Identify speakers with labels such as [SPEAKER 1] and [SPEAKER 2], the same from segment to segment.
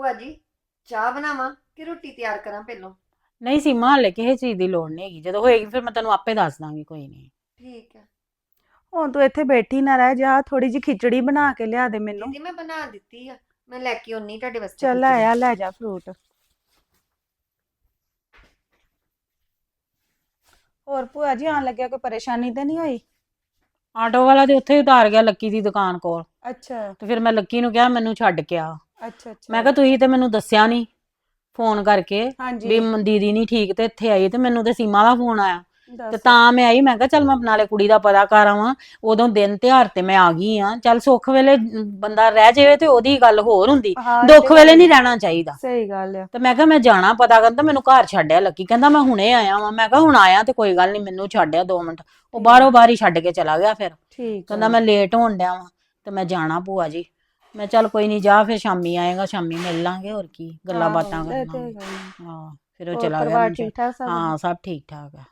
[SPEAKER 1] ਭੂਆ ਜੀ ਚਾਹ ਬਣਾਵਾਂ ਕਿ ਰੋਟੀ ਤਿਆਰ ਕਰਾਂ ਪਹਿਲਾਂ?
[SPEAKER 2] ਨਹੀਂ ਸੀਮਾ ਹਲੇ ਕਿਸੇ ਚੀਜ਼ ਦੀ ਲੋੜ ਨਹੀਂ ਹੈਗੀ। ਜਦੋਂ ਹੋਏਗੀ ਫਿਰ ਮੈਂ ਤੈਨੂੰ ਆਪੇ ਦੱਸ ਦਾਂਗੀ ਕੋਈ ਨਹੀਂ
[SPEAKER 1] ਠੀਕ ਹੈ।
[SPEAKER 3] ਹੁਣ ਤੂੰ ਇੱਥੇ ਬੈਠੀ ਨਾ ਰਹਿ ਜਾ ਥੋੜੀ ਜਿਹੀ ਖਿਚੜੀ ਬਣਾ ਕੇ ਲਿਆ ਦੇ ਮੈਨੂੰ।
[SPEAKER 1] ਦੀਦੀ ਮੈਂ ਬਣਾ ਦਿੱਤੀ ਆ। ਮੈਂ ਲੈ ਕੇ ਆਉਣੀ ਤੁਹਾਡੇ ਵਾਸਤੇ
[SPEAKER 3] ਚੱਲ
[SPEAKER 1] ਖਿਚੜੀ।
[SPEAKER 3] ਆਇਆ ਲੈ ਜਾ ਫਰੂਟ ਹੋਰ ਭੂਆ ਜੀ ਆਣ ਲੱਗਿਆ ਕੋਈ ਪਰੇਸ਼ਾਨੀ ਤੇ ਨਹੀਂ ਹੋਈ?
[SPEAKER 2] ਆਟੋ ਵਾਲਾ ਤੇ ਉੱਥੇ ਹੀ ਉਤਾਰ ਗਿਆ ਲੱਕੀ ਦੀ ਦੁਕਾਨ ਕੋਲ।
[SPEAKER 3] ਅੱਛਾ।
[SPEAKER 2] ਤੇ ਫਿਰ ਮੈਂ ਲੱਕੀ ਨੂੰ ਕਿਹਾ ਮੈਨੂੰ ਛੱਡ ਕੇ ਆ।
[SPEAKER 3] ਅੱਛਾ ਅੱਛਾ।
[SPEAKER 2] ਮੈਂ ਕਿਹਾ ਤੁਸੀਂ ਤੇ ਮੈਨੂੰ ਦੱਸਿਆ ਨਹੀਂ ਫੋਨ ਕਰਕੇ ਵੀ
[SPEAKER 3] ਹਾਂਜੀ
[SPEAKER 2] ਮ- ਦੀਦੀ ਨਹੀਂ ਠੀਕ ਤੇ ਇੱਥੇ ਆਈ ਤੇ ਮੈਨੂੰ ਤੇ ਸੀਮਾ ਦਾ ਫੋਨ ਆਇਆ। ਤੇ
[SPEAKER 3] ਦੱਸ।
[SPEAKER 2] ਤਾਂ ਮੈਂ ਆਈ ਮੈਂ ਕਿਹਾ ਚੱਲ ਮੈਂ ਨਾਲੇ ਕੁੜੀ ਦਾ ਪਤਾ ਕਰ ਆਵਾਂ ਉਦੋਂ ਦਿਨ ਤਿਉਹਾਰ ਤੇ ਮੈਂ ਆ ਗਈ ਆ। ਚੱਲ ਸੁੱਖ ਵੇਲੇ ਬੰਦਾ ਰਹਿ ਜਾਵੇ ਤੇ ਉਹਦੀ ਗੱਲ ਹੋਰ ਹੁੰਦੀ।
[SPEAKER 3] ਹਾਂ, ਇਹ
[SPEAKER 2] ਦੁੱਖ
[SPEAKER 3] ਤੇ
[SPEAKER 2] ਵੇਲੇ ਨਹੀਂ ਰਹਿਣਾ ਚਾਹੀਦਾ।
[SPEAKER 3] ਸਹੀ ਗੱਲ ਆ।
[SPEAKER 2] ਤੇ ਮੈਂ ਕਿਹਾ ਮੈਂ ਜਾਣਾ ਪਤਾ ਕਰਨ ਤੇ ਮੈਨੂੰ ਘਰ ਛੱਡਿਆ ਲੱਕੀ। ਕਹਿੰਦਾ ਮੈਂ ਹੁਣੇ ਆਇਆ ਵਾਂ। ਮੈਂ ਕਿਹਾ ਹੁਣ ਆਇਆ ਤੇ ਕੋਈ ਗੱਲ ਨਹੀਂ ਮੈਨੂੰ ਛੱਡਿਆ 2 ਮਿੰਟ। ਉਹ ਬਾਹਰੋਂ ਬਾਹਰ ਹੀ ਛੱਡ ਕੇ ਚਲਾ ਗਿਆ ਫਿਰ।
[SPEAKER 3] ਠੀਕ
[SPEAKER 2] ਕਹਿੰਦਾ ਮੈਂ ਲੇਟ ਹੋਣ ਡਿਆ ਵਾਂ ਤੇ ਮੈਂ ਜਾਣਾ ਭੂਆ ਜੀ। ਮੈਂ ਚੱਲ ਕੋਈ ਨਹੀਂ ਜਾ ਫਿਰ ਸ਼ਾਮੀ ਆਏਗਾ ਸ਼ਾਮੀ ਮਿਲ ਲਾਂਗੇ ਹੋਰ ਕੀ ਗੱਲਾਂ
[SPEAKER 3] ਆਹੋ,
[SPEAKER 2] ਬਾਤਾਂ
[SPEAKER 3] ਇਹ ਤੇ
[SPEAKER 2] ਕਰਾਂਗੇ
[SPEAKER 3] ਆ।
[SPEAKER 2] ਹਾਂ ਫਿਰ ਉਹ
[SPEAKER 3] ਹੋਰ
[SPEAKER 2] ਚਲਾ ਗਿਆ
[SPEAKER 3] ਪਰਿਵਾਰ
[SPEAKER 2] ਮੈਨੂੰ
[SPEAKER 3] ਠੀਕ ਠਾਕ ਸਭ?
[SPEAKER 2] ਹਾਂ ਸਭ ਠੀਕ ਠਾਕ ਆ।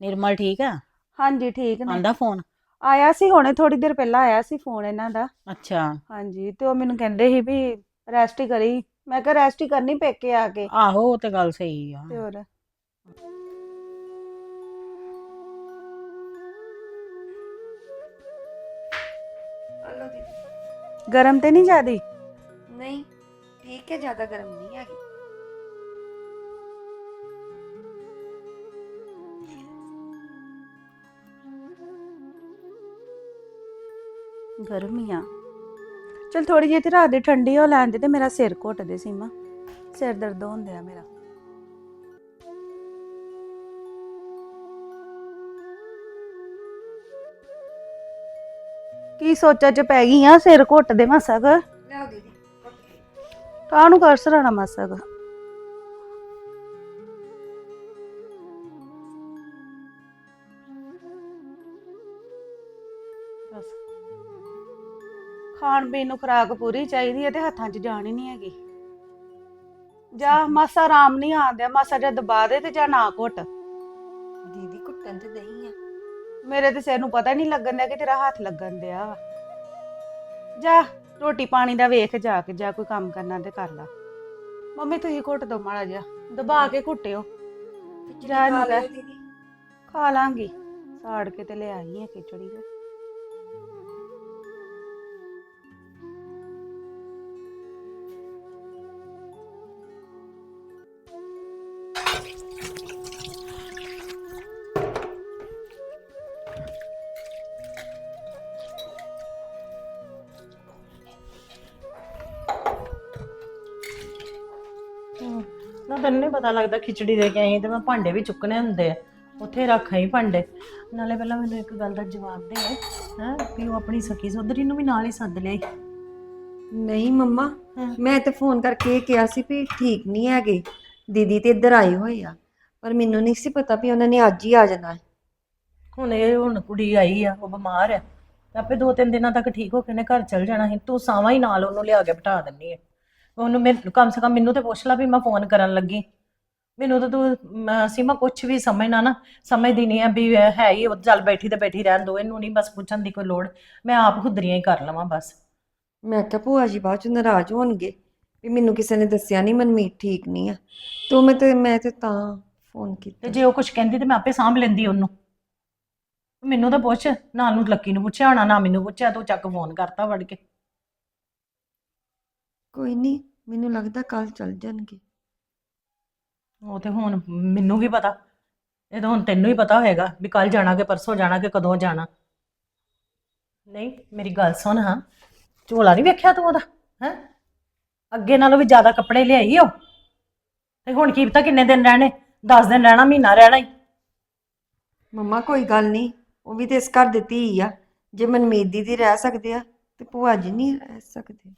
[SPEAKER 2] ਨਿਰਮਲ ਠੀਕ ਆ?
[SPEAKER 3] ਹਾਂਜੀ ਠੀਕ ਨੇ।
[SPEAKER 2] ਆਂਦਾ ਫੋਨ?
[SPEAKER 3] ਆਇਆ ਸੀ ਹੁਣੇ ਥੋੜੀ ਦੇਰ ਪਹਿਲਾਂ ਆਇਆ ਸੀ ਫੋਨ ਇਹਨਾਂ ਦਾ।
[SPEAKER 2] ਅੱਛਾ।
[SPEAKER 3] ਹਾਂਜੀ ਤੇ ਉਹ ਮੈਨੂੰ ਕਹਿੰਦੇ ਸੀ ਵੀ ਰੈਸਟ ਹੀ ਕਰੀ। ਮੈਂ ਕਿਹਾ ਰੈਸਟ ਹੀ ਕਰਨੀ ਪੇਕੇ ਆ ਕੇ।
[SPEAKER 2] ਆਹੋ ਉਹ ਤੇ ਗੱਲ ਸਹੀ ਆ।
[SPEAKER 3] ਤੇ ਹੋਰ? ਗਰਮ ਤੇ ਨਹੀਂ ਜ਼ਿਆਦੀ?
[SPEAKER 1] ਨਹੀਂ ਠੀਕ ਹੈ ਜ਼ਿਆਦਾ ਗਰਮ ਨਹੀਂ ਹੈਗੀ।
[SPEAKER 3] ਗਰਮੀ ਆ। ਚਲ ਥੋੜੀ ਜਿਹੀ ਤੇ ਰਾਤ ਦੀ ਠੰਡੀ ਹੋ ਲੈਂਦੇ ਤੇ ਮੇਰਾ ਸਿਰ ਘੁੱਟਦੇ ਸੀ ਮਾਂ। ਸਿਰ ਦਰਦ ਹੁੰਦੇ ਆ ਮੇਰਾ। ਕੀ ਸੋਚਾਂ ਚ ਪੈ ਗਈ ਆ ਸਿਰ ਘੁੱਟਦੇ ਮਾਸਾ ਕ।
[SPEAKER 1] ਲਿਆਓ ਦੀਦੀ।
[SPEAKER 3] ਕਾਹਨੂੰ ਕਰ ਸਰਾਣਾ ਮਾਸਾ ਕ? ਬਸ। ਖਾਣ ਪੀਣ ਨੂੰ ਖੁਰਾਕ ਪੂਰੀ ਚਾਹੀਦੀ ਹੈ ਤੇ ਹੱਥਾਂ 'ਚ ਜਾਣ ਹੀ ਨਹੀਂ ਹੈਗੀ। ਜਾ ਮਾਸਾ ਆਰਾਮ ਨਹੀਂ ਆਉਂਦਿਆ ਮਾਸਾ ਜਦ ਦਬਾ ਦੇ ਤੇ ਜਾਂ ਨਾ ਘੁੱਟ।
[SPEAKER 1] ਦੀਦੀ ਕੁੱਟਣ ਤੇ ਦਹੀਂ ਆ।
[SPEAKER 3] ਮੇਰੇ ਤੇ ਸਿਰ ਨੂੰ ਪਤਾ ਨਹੀਂ ਲੱਗਣ ਦਿਆ ਕਿ ਤੇਰਾ ਹੱਥ ਲੱਗਣ ਦਿਆ ਵਾ। ਜਾ ਰੋਟੀ ਪਾਣੀ ਦਾ ਵੇਖ ਜਾ ਕੇ ਜਾ ਕੋਈ ਕੰਮ ਕਰਨਾ ਤੇ ਕਰ ਲਾ। ਮੰਮੀ ਤੁਸੀਂ ਘੁੱਟ ਦੋ ਮਾੜਾ ਜਿਹਾ ਦਬਾ ਕੇ ਘੁੱਟਿਓ। ਜਾ
[SPEAKER 1] ਖਾ
[SPEAKER 3] ਨੂੰ
[SPEAKER 1] ਲਿਓ
[SPEAKER 3] ਕਹਿ।
[SPEAKER 1] ਦੀਦੀ।
[SPEAKER 3] ਖਾ ਲਾਂਗੀ। ਸਾੜ ਕੇ ਤੇ ਲੈ ਆਈ ਹੈ ਖਿਚੜੀ। ਤੇ
[SPEAKER 4] ਨਾ ਤੈਨੂੰ ਨਹੀਂ ਪਤਾ ਲੱਗਦਾ ਖਿਚੜੀ ਦੇ ਕੇ ਆਈ ਤੇ ਮੈਂ ਭਾਂਡੇ ਵੀ ਚੁੱਕਣੇ ਹੁੰਦੇ ਆ। ਉੱਥੇ ਰੱਖ ਆਈ ਭਾਂਡੇ। ਨਾਲੇ ਪਹਿਲਾਂ ਮੈਨੂੰ ਇੱਕ ਗੱਲ ਦਾ ਜਵਾਬ ਦੇ ਹੈ ਵੀ ਉਹ ਆਪਣੀ ਸਕੀ ਸੋਦਰੀ ਨੂੰ ਵੀ ਨਾਲ ਹੀ ਸੱਦ ਲਿਆਈ।
[SPEAKER 1] ਨਹੀਂ ਮੰਮਾ
[SPEAKER 4] ਹਾਂ।
[SPEAKER 1] ਮੈਂ ਤੇ ਫੋਨ ਕਰਕੇ ਇਹ ਕਿਹਾ ਸੀ ਵੀ ਠੀਕ ਨਹੀਂ ਹੈਗੇ। ਦੀਦੀ ਤੇ ਇੱਧਰ ਆਏ ਹੋਏ ਆ ਪਰ ਮੈਨੂੰ ਨਹੀਂ ਸੀ ਪਤਾ ਵੀ ਉਹਨਾਂ ਨੇ ਅੱਜ ਹੀ ਆ ਜਾਣਾ। ਹੈ
[SPEAKER 4] ਹੁਣ ਇਹ ਹੁਣ ਕੁੜੀ ਆਈ ਆ ਉਹ ਬਿਮਾਰ ਆ। ਤੇ ਆਪੇ ਦੋ ਤਿੰਨ ਦਿਨਾਂ ਤੱਕ ਠੀਕ ਹੋ ਕੇ ਨੇ ਘਰ ਚਲ ਜਾਣਾ ਸੀ ਤੂੰ ਸਾਵਾਂ ਹੀ ਨਾਲ ਉਹਨੂੰ ਲਿਆ ਕੇ ਬਿਠਾ ਦਿੰਨੀ ਹੈ ਉਹਨੂੰ ਮੈਂ ਕਮ ਸੇ ਕਮ ਮੈਨੂੰ ਤੇ ਪੁੱਛ ਲਾ ਵੀ ਮੈਂ ਫੋਨ ਕਰਨ ਲੱਗੀ। ਮੈਨੂੰ ਤਾਂ ਤੂੰ ਮੈਂ- ਸੀਮਾ ਕੁਛ ਵੀ ਸਮਝਣਾ ਨਾ ਸਮਝਦੀ ਨਹੀਂ ਆ ਵੀ ਇਹ ਹੈ ਹੀ ਉਹ ਚੱਲ ਬੈਠੀ ਤੇ ਬੈਠੀ ਰਹਿਣ ਦੋ ਇਹਨੂੰ ਨਹੀਂ ਬਸ ਪੁੱਛਣ ਦੀ ਕੋਈ ਲੋੜ। ਮੈਂ ਆਪ ਖੁਦਰੀਆਂ ਹੀ ਕਰ ਲਵਾਂ ਬਸ।
[SPEAKER 1] ਮੈਂ ਕਿਹਾ ਭੂਆ ਜੀ ਬਾਅਦ ਚ ਨਾਰਾਜ਼ ਹੋਣਗੇ ਵੀ ਮੈਨੂੰ ਕਿਸੇ ਨੇ ਦੱਸਿਆ ਨਹੀਂ ਮਨਮੀਤ ਠੀਕ ਨਹੀਂ ਆ। ਤੋ ਮੈਂ ਤੇ ਮੈਂ ਤੇ ਤਾਂ ਫੋਨ
[SPEAKER 4] ਤੇ
[SPEAKER 1] ਕੀਤਾ
[SPEAKER 4] ਜੇ ਉਹ ਕੁਝ ਕਹਿੰਦੀ ਤੇ ਮੈਂ ਆਪੇ ਸਾਂਭ ਲੈਂਦੀ ਉਹਨੂੰ। ਮੈਨੂੰ ਤਾਂ ਪੁੱਛ ਨਾਲ ਨੂੰ ਲੱਕੀ ਨੂੰ ਪੁੱਛਿਆ ਹੋਣਾ ਨਾ ਮੈਨੂੰ ਪੁੱਛਿਆ ਤੂੰ ਚੱਕ ਫੋਨ ਕਰਤਾ ਵੜ ਕੇ।
[SPEAKER 1] ਕੋਈ ਨਹੀਂ ਮੈਨੂੰ ਲੱਗਦਾ ਕੱਲ ਚੱਲ ਜਾਣਗੇ।
[SPEAKER 4] ਉਹ ਤੇ ਹੁਣ ਮੈਨੂੰ ਵੀ ਪਤਾ ਇਹ ਤਾਂ ਹੁਣ ਤੈਨੂੰ ਹੀ ਪਤਾ ਹੋਏਗਾ ਵੀ ਕੱਲ ਜਾਣਾ ਕਿ ਪਰਸੋਂ ਜਾਣਾ ਕਿ ਕਦੋਂ ਜਾਣਾ। ਨਹੀਂ ਮੇਰੀ ਗੱਲ ਸੁਣ ਹਾਂ ਝੋਲਾ ਨਹੀਂ ਵੇਖਿਆ ਤੂੰ ਉਹਦਾ ਹੈ? ਅੱਗੇ ਨਾਲੋਂ ਵੀ ਜ਼ਿਆਦਾ ਕੱਪੜੇ ਲਿਆਈ ਉਹ ਤੇ ਹੁਣ ਕੀ ਪਤਾ ਕਿੰਨੇ ਦਿਨ ਰਹਿਣੇ 10 ਦਿਨ ਰਹਿਣਾ ਮਹੀਨਾ ਰਹਿਣਾ ਹੀ
[SPEAKER 1] ਮੰਮਾ ਕੋਈ ਗੱਲ ਨਹੀਂ ਉਹ ਵੀ ਤੇ ਇਸ ਘਰ ਦੀ ਧੀ ਆ। ਜੇ ਮਨਮੀਤ ਦੀਦੀ ਰਹਿ ਸਕਦੇ ਆ ਤੇ ਭੂਆ ਜੀ ਨਹੀਂ ਰਹਿ ਸਕਦੇ।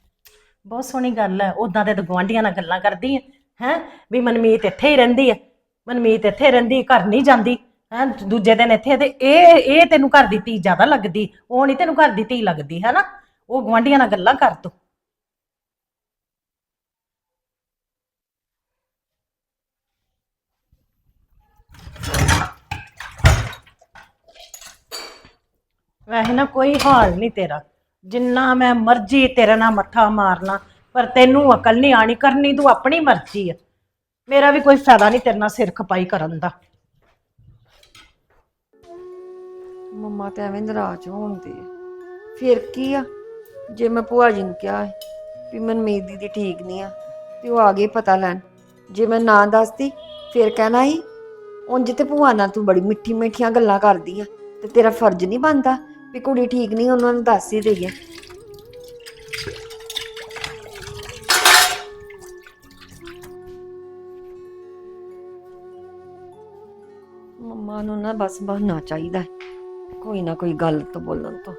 [SPEAKER 4] ਬਹੁਤ ਸੋਹਣੀ ਗੱਲ ਹੈ ਉਦਾਂ ਤੇ ਗਵਾਂਢੀਆਂ ਨਾਲ ਗੱਲਾਂ ਕਰਦੀ ਹੈ ਹੈ? ਵੀ ਮਨਮੀਤ ਇੱਥੇ ਹੀ ਰਹਿੰਦੀ ਹੈ ਮਨਮੀਤ ਇੱਥੇ ਰਹਿੰਦੀ, ਘਰ ਨਹੀਂ ਜਾਂਦੀ, ਹੈ? ਦੂਜੇ ਦਿਨ ਇੱਥੇ ਤੇ ਇਹ ਇਹ ਤੈਨੂੰ ਘਰ ਦੀ ਧੀ ਜ਼ਿਆਦਾ ਲੱਗਦੀ, ਉਹ ਨਹੀਂ ਤੈਨੂੰ ਘਰ ਦੀ ਧੀ ਲੱਗਦੀ, ਹੈ ਨਾ? ਉਹ ਗਵਾਂਢੀਆਂ ਨਾਲ ਗੱਲਾਂ ਕਰ ਤੂੰ। ਵੈਸੇ ਨਾ ਕੋਈ ਹਾਲ ਨਹੀਂ ਤੇਰਾ। ਜਿੰਨਾ ਮੈਂ ਮਰਜ਼ੀ ਤੇਰੇ ਨਾਲ ਮੱਥਾ ਮਾਰਨਾ, ਪਰ ਤੈਨੂੰ ਅਕਲ ਨਹੀਂ ਆਣੀ ਕਰਨੀ, ਤੂੰ ਆਪਣੀ ਮਰਜ਼ੀ ਆ। ਮੇਰਾ ਵੀ ਕੋਈ ਫਾਇਦਾ ਨਹੀਂ ਤੇਰੇ ਨਾਲ ਸਿਰ ਖਪਾਈ ਕਰਨ ਦਾ।
[SPEAKER 1] ਮੰਮਾ ਤੇ ਐਵੇਂ ਨਰਾਜ ਹੁੰਦੇ ਆ। ਫਿਰ ਕੀ ਆ? ਜੇ ਮੈਂ ਭੂਆ ਜੀ ਨੂੰ ਕਿਹਾ ਹੈ ਵੀ ਮਨਮੀਤ ਦੀਦੀ ਠੀਕ ਨਹੀਂ ਆ, ਤੇ ਉਹ ਆ ਗਏ ਪਤਾ ਲੈਣ। ਜੇ ਮੈਂ ਨਾ ਦੱਸਦੀ, ਫਿਰ ਕਹਿਣਾ ਸੀ, ਉਂਝ ਤੇ ਭੂਆ ਨਾਲ ਤੂੰ ਬੜੀ ਮਿੱਠੀ ਮਿੱਠੀਆਂ ਗੱਲਾਂ ਕਰਦੀ ਆ, ਤੇ ਤੇਰਾ ਫਰਜ਼ ਨਹੀਂ ਬਣਦਾ। ਵੀ ਕੁੜੀ ਠੀਕ ਨਹੀਂ ਉਹਨਾਂ ਨੂੰ ਦੱਸ ਹੀ ਦੇਈਏ। ਮੰਮਾ ਨੂੰ ਨਾ ਬਸ ਬਹਾਨਾ ਚਾਹੀਦਾ ਹੈ। ਕੋਈ ਨਾ ਕੋਈ ਗੱਲ ਤੋਂ ਬੋਲਣ ਤੋਂ।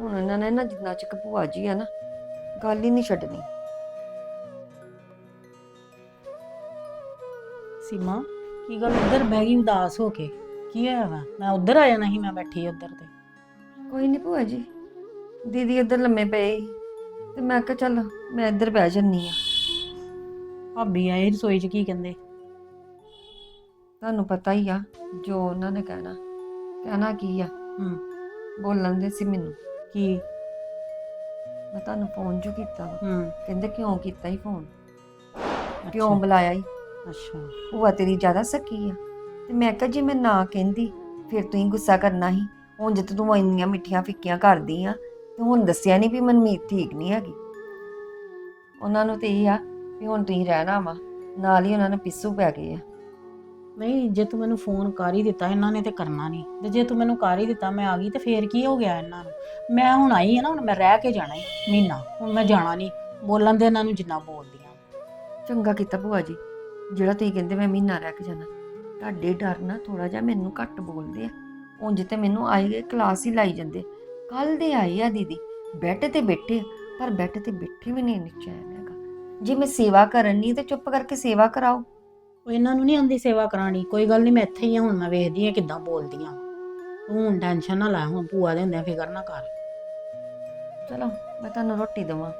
[SPEAKER 1] ਹੁਣ ਇਹਨਾਂ ਨੇ ਨਾ ਜਿੰਨਾ ਚਿਕ ਭੂਆ ਜੀ ਆ ਨਾ ਗੱਲ ਹੀ ਨਹੀਂ ਛੱਡਣੀ।
[SPEAKER 2] ਸੀਮਾ ਕੀ ਗੱਲ? ਉੱਧਰ ਬਹਿ ਗਈ ਉਦਾਸ ਹੋ ਕੇ। ਕੀ ਹੋਇਆ ਵਾ? ਮੈਂ ਉੱਧਰ ਆ ਜਾਣਾ ਸੀ ਮੈਂ ਬੈਠੀ ਉੱਧਰ ਤੇ।
[SPEAKER 1] ਕੋਈ ਨਹੀਂ ਭੂਆ ਜੀ। ਦੀਦੀ ਇੱਧਰ ਲੰਮੇ ਪਏ ਸੀ ਤੇ ਮੈਂ ਕਿਹਾ ਚੱਲ ਮੈਂ ਇੱਧਰ ਬਹਿ ਜੰਨੀ ਆ
[SPEAKER 2] ਭਾਬੀ ਆਏ ਰਸੋਈ 'ਚ ਕੀ ਕਹਿੰਦੇ?
[SPEAKER 1] ਤੁਹਾਨੂੰ ਪਤਾ ਹੀ ਆ ਜੋ ਉਹਨਾਂ ਨੇ ਕਹਿਣਾ ਕਹਿਣਾ ਕੀ ਆ?
[SPEAKER 2] ਹੂੰ।
[SPEAKER 1] ਬੋਲਣ ਦੇ ਸੀ ਮੈਨੂੰ।
[SPEAKER 2] ਕੀ?
[SPEAKER 1] ਮੈਂ ਤੁਹਾਨੂੰ ਫੋਨ ਜੋ ਕੀਤਾ ਵਾ।
[SPEAKER 2] ਹੂੰ।
[SPEAKER 1] ਕਹਿੰਦੇ ਕਿਉਂ ਕੀਤਾ ਹੀ ਫੋਨ ਕਿਉਂ ਬੁਲਾਇਆ ਹੀ
[SPEAKER 2] ਅੱਛਾ।
[SPEAKER 1] ਭੂਆ ਤੇਰੀ ਜ਼ਿਆਦਾ ਸੱਕੀ ਆ। ਤੇ ਮੈਂ ਕਿਹਾ ਜੇ ਮੈਂ ਨਾ ਕਹਿੰਦੀ ਫਿਰ ਤੁਸੀਂ ਗੁੱਸਾ ਕਰਨਾ ਸੀ। ਹੁਣ ਜੇ ਤੂੰ ਇੰਨੀਆਂ ਮਿੱਠੀਆਂ ਫਿੱਕੀਆਂ ਕਰਦੀ ਆ ਤੇ ਹੁਣ ਦੱਸਿਆ ਨਹੀਂ ਵੀ ਮਨਮੀਤ ਠੀਕ ਨਹੀਂ ਹੈਗੀ। ਉਹਨਾਂ ਨੂੰ ਤੇ ਇਹ ਆ ਵੀ ਹੁਣ ਤੁਸੀਂ ਰਹਿਣਾ ਵਾ ਨਾਲ ਹੀ ਉਹਨਾਂ ਨੂੰ ਪਿੱਸੂ ਪੈ ਗਏ ਆ।
[SPEAKER 2] ਨਹੀਂ ਜੇ ਤੂੰ ਮੈਨੂੰ ਫੋਨ ਕਰ ਹੀ ਦਿੱਤਾ ਇਹਨਾਂ ਨੇ ਤੇ ਕਰਨਾ ਨਹੀਂ ਤੇ ਜੇ ਤੂੰ ਮੈਨੂੰ ਕਰ ਹੀ ਦਿੱਤਾ ਮੈਂ ਆ ਗਈ ਤੇ ਫੇਰ ਕੀ ਹੋ ਗਿਆ ਇਹਨਾਂ ਨੂੰ? ਮੈਂ ਹੁਣ ਆਈ ਹਾਂ ਨਾ ਹੁਣ ਮੈਂ ਰਹਿ ਕੇ ਜਾਣਾ ਹੀ ਮਹੀਨਾ ਹੁਣ ਮੈਂ ਜਾਣਾ ਨਹੀਂ ਬੋਲਣ ਦੇ ਇਹਨਾਂ ਨੂੰ ਜਿੰਨਾ ਬੋਲਦੀਆਂ
[SPEAKER 1] ਚੰਗਾ ਕੀਤਾ ਭੂਆ ਜੀ ਜਿਹੜਾ ਤੁਸੀਂ ਕਹਿੰਦੇ ਮੈਂ ਮਹੀਨਾ ਰਹਿ ਕੇ ਜਾਣਾ ਤੁਹਾਡੇ ਡਰ ਨਾ ਥੋੜਾ ਜਿਹਾ ਮੈਨੂੰ ਘੱਟ ਬੋਲਦੇ ਆ। ਉਂਝ ਤੇ ਮੈਨੂੰ ਆਏ ਗਏ ਕਲਾਸ ਹੀ ਲਾਈ ਜਾਂਦੇ। ਕੱਲ ਦੇ ਆਏ ਆ ਦੀਦੀ ਬੈੱਡ ਤੇ ਬੈਠੇ ਆ, ਪਰ ਬੈੱਡ ਤੇ ਬੈਠੇ ਵੀ ਨਹੀਂ ਨਿਚੈਨ ਹੈਗਾ ਜੇ ਮੈਂ ਸੇਵਾ ਕਰਨੀ ਤੇ ਚੁੱਪ ਕਰਕੇ ਸੇਵਾ ਕਰਾਓ।
[SPEAKER 2] ਉਹ ਇਹਨਾਂ ਨੂੰ ਨਹੀਂ ਆਉਂਦੀ ਸੇਵਾ ਕਰਾਣੀ ਕੋਈ ਗੱਲ ਨਹੀਂ ਮੈਂ ਇੱਥੇ ਹੀ ਹਾਂ ਹੁਣ ਮੈਂ ਵੇਖਦੀ ਹਾਂ ਕਿੱਦਾਂ ਬੋਲਦੀਆਂ ਤੂੰ ਹੁਣ ਟੈਨਸ਼ਨ ਨਾ ਲੈ ਹੁਣ ਭੂਆ ਦੇ ਹੁੰਦਿਆਂ ਫਿਕਰ ਨਾ ਕਰ।
[SPEAKER 1] ਚਲੋ ਮੈਂ ਤੁਹਾਨੂੰ ਰੋਟੀ ਦੇਵਾਂ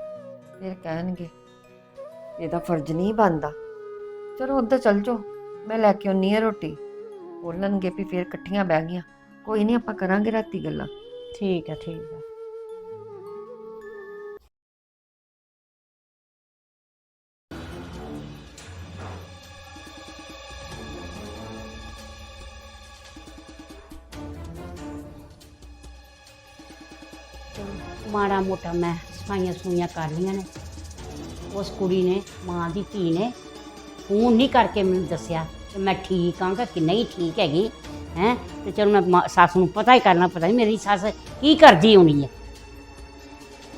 [SPEAKER 1] ਫਿਰ ਕਹਿਣਗੇ। ਇਹਦਾ ਫਰਜ਼ ਨਹੀਂ ਬਣਦਾ। ਚਲੋ ਉੱਧਰ ਚੱਲ ਜਾਓ ਮੈਂ ਲੈ ਕੇ ਆਉਣੀ ਆ ਰੋਟੀ। ਬੋਲਣਗੇ ਵੀ ਫਿਰ ਇਕੱਠੀਆਂ ਬਹਿ ਗਈਆਂ। ਕੋਈ ਨਹੀਂ ਆਪਾਂ ਕਰਾਂਗੇ ਰਾਤੀ ਗੱਲਾਂ।
[SPEAKER 2] ਠੀਕ ਹੈ ਠੀਕ ਹੈ
[SPEAKER 5] ਮਾੜਾ ਮੋਟਾ ਮੈਂ ਸਫਾਈਆਂ ਸੂਈਆਂ ਕਰ ਲਈਆਂ ਨੇ। ਉਸ ਕੁੜੀ ਨੇ ਮਾਂ ਦੀ ਧੀ ਨੇ ਫੋਨ ਨਹੀਂ ਕਰਕੇ ਮੈਨੂੰ ਦੱਸਿਆ ਕਿ ਮੈਂ ਠੀਕ ਹਾਂ ਕਿ ਨਹੀਂ ਠੀਕ ਹੈਗੀ। ਹੈ? ਤੇ ਚਲੋ ਮੈਂ ਮਾਂ- ਸੱਸ ਨੂੰ ਪਤਾ ਹੀ ਕਰਨਾ ਪਤਾ ਨਹੀਂ ਮੇਰੀ ਸੱਸ ਕੀ ਕਰਦੀ ਹੋਣੀ ਹੈ